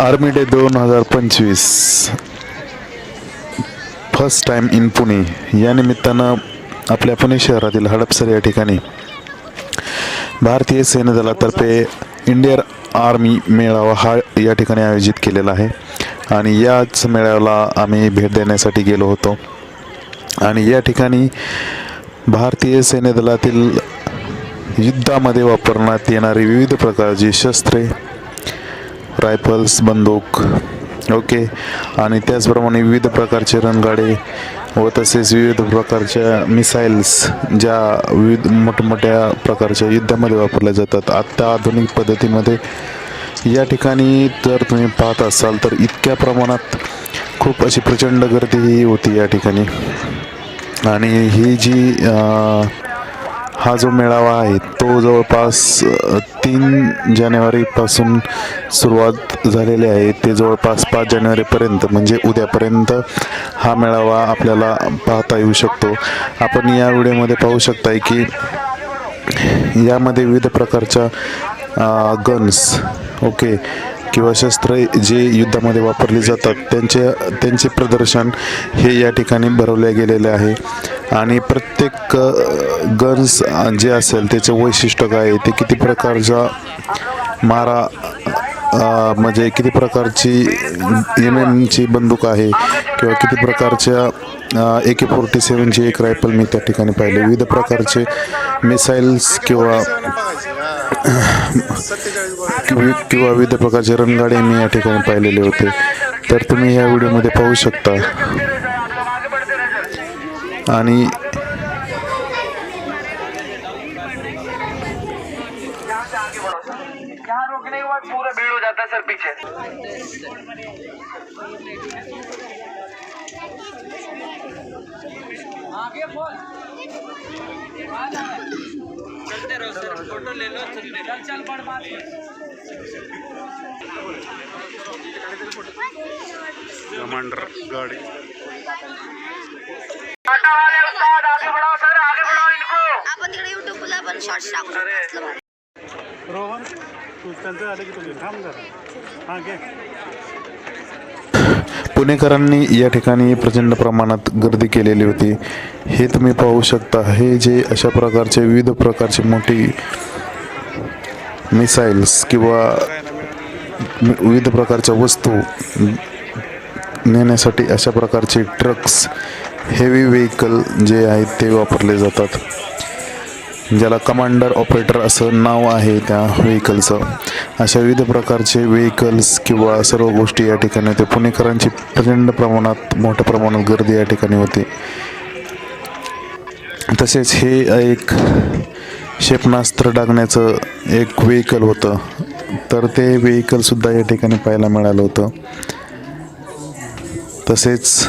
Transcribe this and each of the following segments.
Army day दोन हजार पंचवीस. फर्स्ट टाइम इन पुणे या निमित्तानं आपल्या पुणे शहरातील हडपसर या ठिकाणी भारतीय सेनादलातर्फे इंडियन आर्मी मेळावा हा या ठिकाणी आयोजित केलेला आहे. आणि याच मेळाव्याला आम्ही भेट देण्यासाठी गेलो होतो. आणि या ठिकाणी भारतीय सेनेदलातील युद्धामध्ये वापरण्यात येणारी विविध प्रकारची शस्त्रे रायफल्स बंदूक ओके. आणि त्याचप्रमाणे विविध प्रकारचे रणगाडे व तसेच विविध प्रकारच्या मिसाईल्स ज्या विविध मोठमोठ्या प्रकारच्या युद्धामध्ये वापरल्या जातात. आत्ता आधुनिक पद्धतीमध्ये या ठिकाणी जर तुम्ही पाहत असाल तर इतक्या प्रमाणात खूप अशी प्रचंड गर्दी ही होती या ठिकाणी. आणि ही जी हा जो मेळावा आहे तो जवळपास तीन जानेवारीपासून सुरुवात झालेली आहे. ते जवळपास पाच जानेवारीपर्यंत म्हणजे उद्यापर्यंत हा मेळावा आपल्याला पाहता येऊ शकतो. आपण या व्हिडिओमध्ये पाहू शकताय की यामध्ये विविध प्रकारच्या गन्स ओके किंवा शस्त्र जे युद्धामध्ये वापरली जातात त्यांचे त्यांचे प्रदर्शन हे या ठिकाणी भरवले गेलेले आहे. आणि प्रत्येक गन्स जे असेल त्याचं वैशिष्ट्य काय आहे ते किती प्रकारचा मारा म्हणजे किती प्रकारची एम एमची बंदूक आहे किंवा किती प्रकारच्या ए के फोर्टी सेवनची एक रायफल मी त्या ठिकाणी पाहिले. विविध प्रकारचे मिसाईल्स किंवा किंवा किंवा विविध प्रकारचे रणगाडे मी या ठिकाणी पाहिलेले होते. तर तुम्ही या व्हिडिओमध्ये पाहू शकता. आणि पूरा भीड़ हो जाता है सर पीछे आगे चलते रहो सर फ़ोटो ले लो चलते चल चल बढ़ बात कमांडर गाडी. आपण तिकडे युट्यूबला पण शॉर्ट्स टाकू शकतो असलं भारी. रोहन तू त्यांचं आलं की तुम्ही थांब जरा. हां घे. पुणेकरांनी या ठिकाणी प्रचंड प्रमाणात गर्दी केलेली होती. हे तुम्ही पाहू शकता. हे जे अशा प्रकारचे विविध प्रकारचे मोठी मिसाईल्स किंवा विविध प्रकारच्या वस्तू नेण्यासाठी अशा प्रकारचे ट्रक्स हेवी व्हेकल जे आहेत ते वापरले जातात. ज्याला कमांडर ऑपरेटर असं नाव आहे त्या व्हेकलचं अशा विविध प्रकारचे व्हेकल्स किंवा सर्व गोष्टी या ठिकाणी होते पुणेकरांची प्रचंड प्रमाणात मोठ्या प्रमाणात गर्दी या ठिकाणी होती. तसेच हे एक क्षेपणास्त्र टाकण्याचं एक व्हेकल होतं. तर ते व्हेकलसुद्धा या ठिकाणी पाहायला मिळालं होतं. तसेच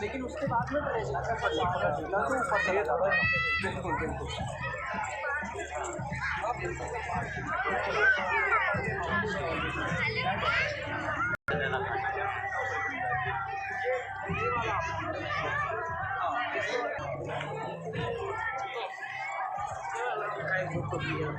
लेकिन उसके बाद में तो बिल्कुल बिल्कुल। हाँ, ये वाला try and look at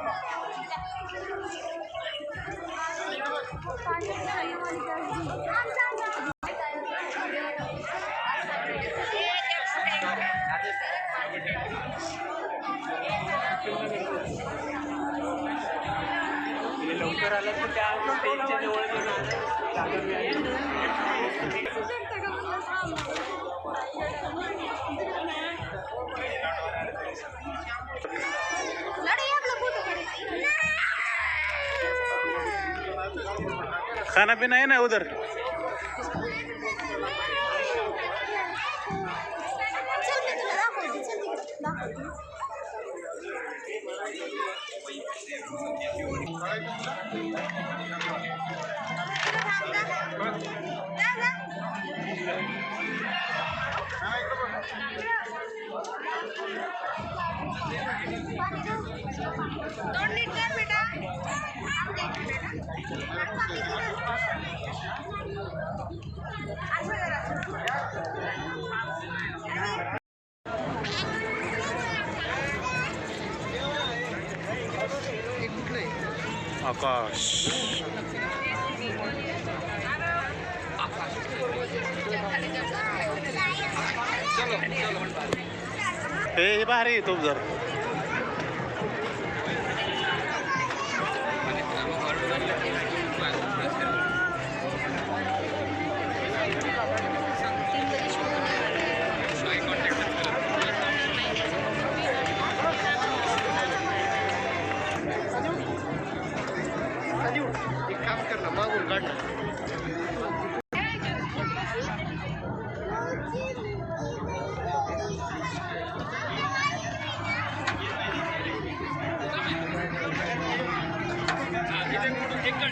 खाना पीना है ना उधर? दोन आकाश. हे बाहेर येतो जर.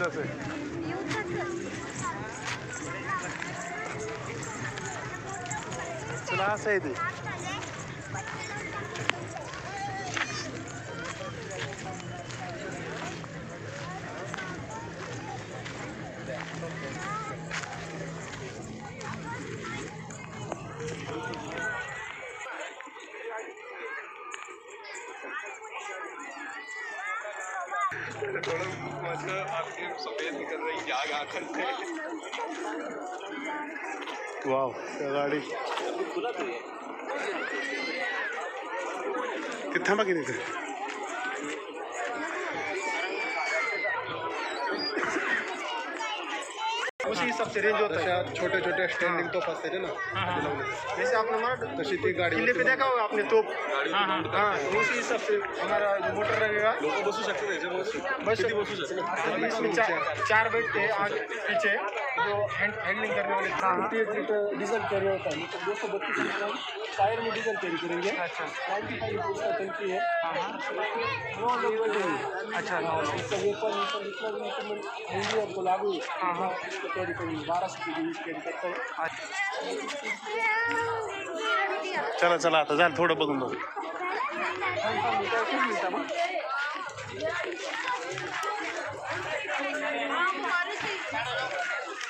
থাকতেছে। চলে আসে थोड़ा मजा आपके सफेद निकल रही आहे आकर वाव त्या गाडी। ते थांबा की तिथे उसी हिसाब से रेंज होता है। छोटे छोटे स्टैंडिंग तो असते थे ना जैसे आपने मारा तशी ती गाड़ी पे देखा होगा आपने तोप हाँ तो उसी हिसाब से हमारा मोटर लगेगा लोग बसू सकते बस बसू सकते इसमें चार चार बैठते हैं आगे पीछे। जो हैंड हैंडलिंग करने वाले तेईस लीटर डीजल कैरी होता है। मतलब दो सौ बत्तीस लीटर टायर में डीजल कैरी करेंगे। अच्छा नाइन्टी फाइव लीटर उसका टंकी है नौ लोग बैठेंगे अच्छा इसका वेपर वेपर जितना भी इंस्ट्रूमेंट हिंदी आपको लागू। है उसको कैरी करेंगे। बारह सौ के बीच कैरी करते हैं। चला चला आता झालं थोडं बघून बघू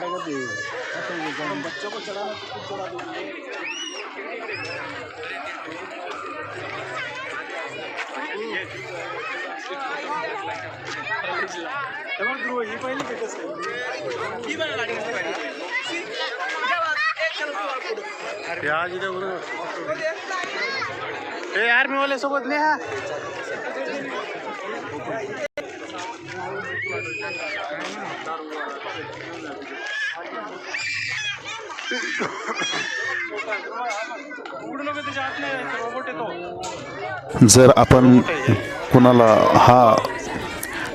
काढायचा आहे का फोटो जा मग पुढे ना ध्रुव ही पहिली भेटच हे आज इथे बघ. हे आर्मी वाले सोबत नाही हा जर आपण कुणाला हा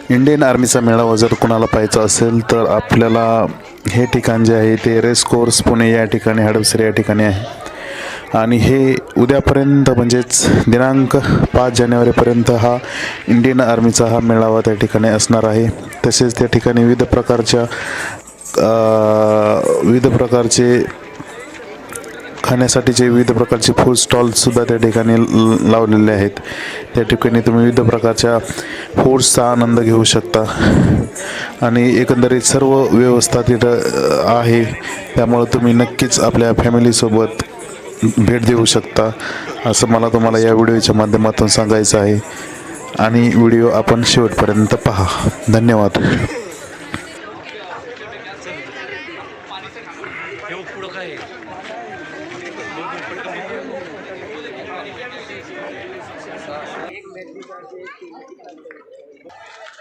इंडियन आर्मीचा मेळावा जर कुणाला पाहायचा असेल तर आपल्याला हे ठिकाण जे आहे ते रेस कोर्स पुणे या ठिकाणी हडपसर या ठिकाणी आहे. आणि हे उद्यापर्यंत म्हणजेच दिनांक पाच जानेवारीपर्यंत हा इंडियन आर्मीचा हा मेळावा त्या ठिकाणी असणार आहे. तसेच त्या ठिकाणी विविध प्रकारच्या विविध प्रकारचे खाण्यासाठीचे विविध प्रकारचे फूड स्टॉल्ससुद्धा त्या ठिकाणी ल- लावलेले आहेत. त्या ठिकाणी तुम्ही विविध प्रकारच्या फूड्सचा आनंद घेऊ शकता. आणि एकंदरीत सर्व व्यवस्था तिथं आहे. त्यामुळं तुम्ही नक्कीच आपल्या फॅमिलीसोबत भेट देऊ शकता. असं मला तुम्हाला या व्हिडिओच्या माध्यमातून सांगायचं आहे. आणि व्हिडिओ आपण शेवटपर्यंत पहा. धन्यवाद. I don't.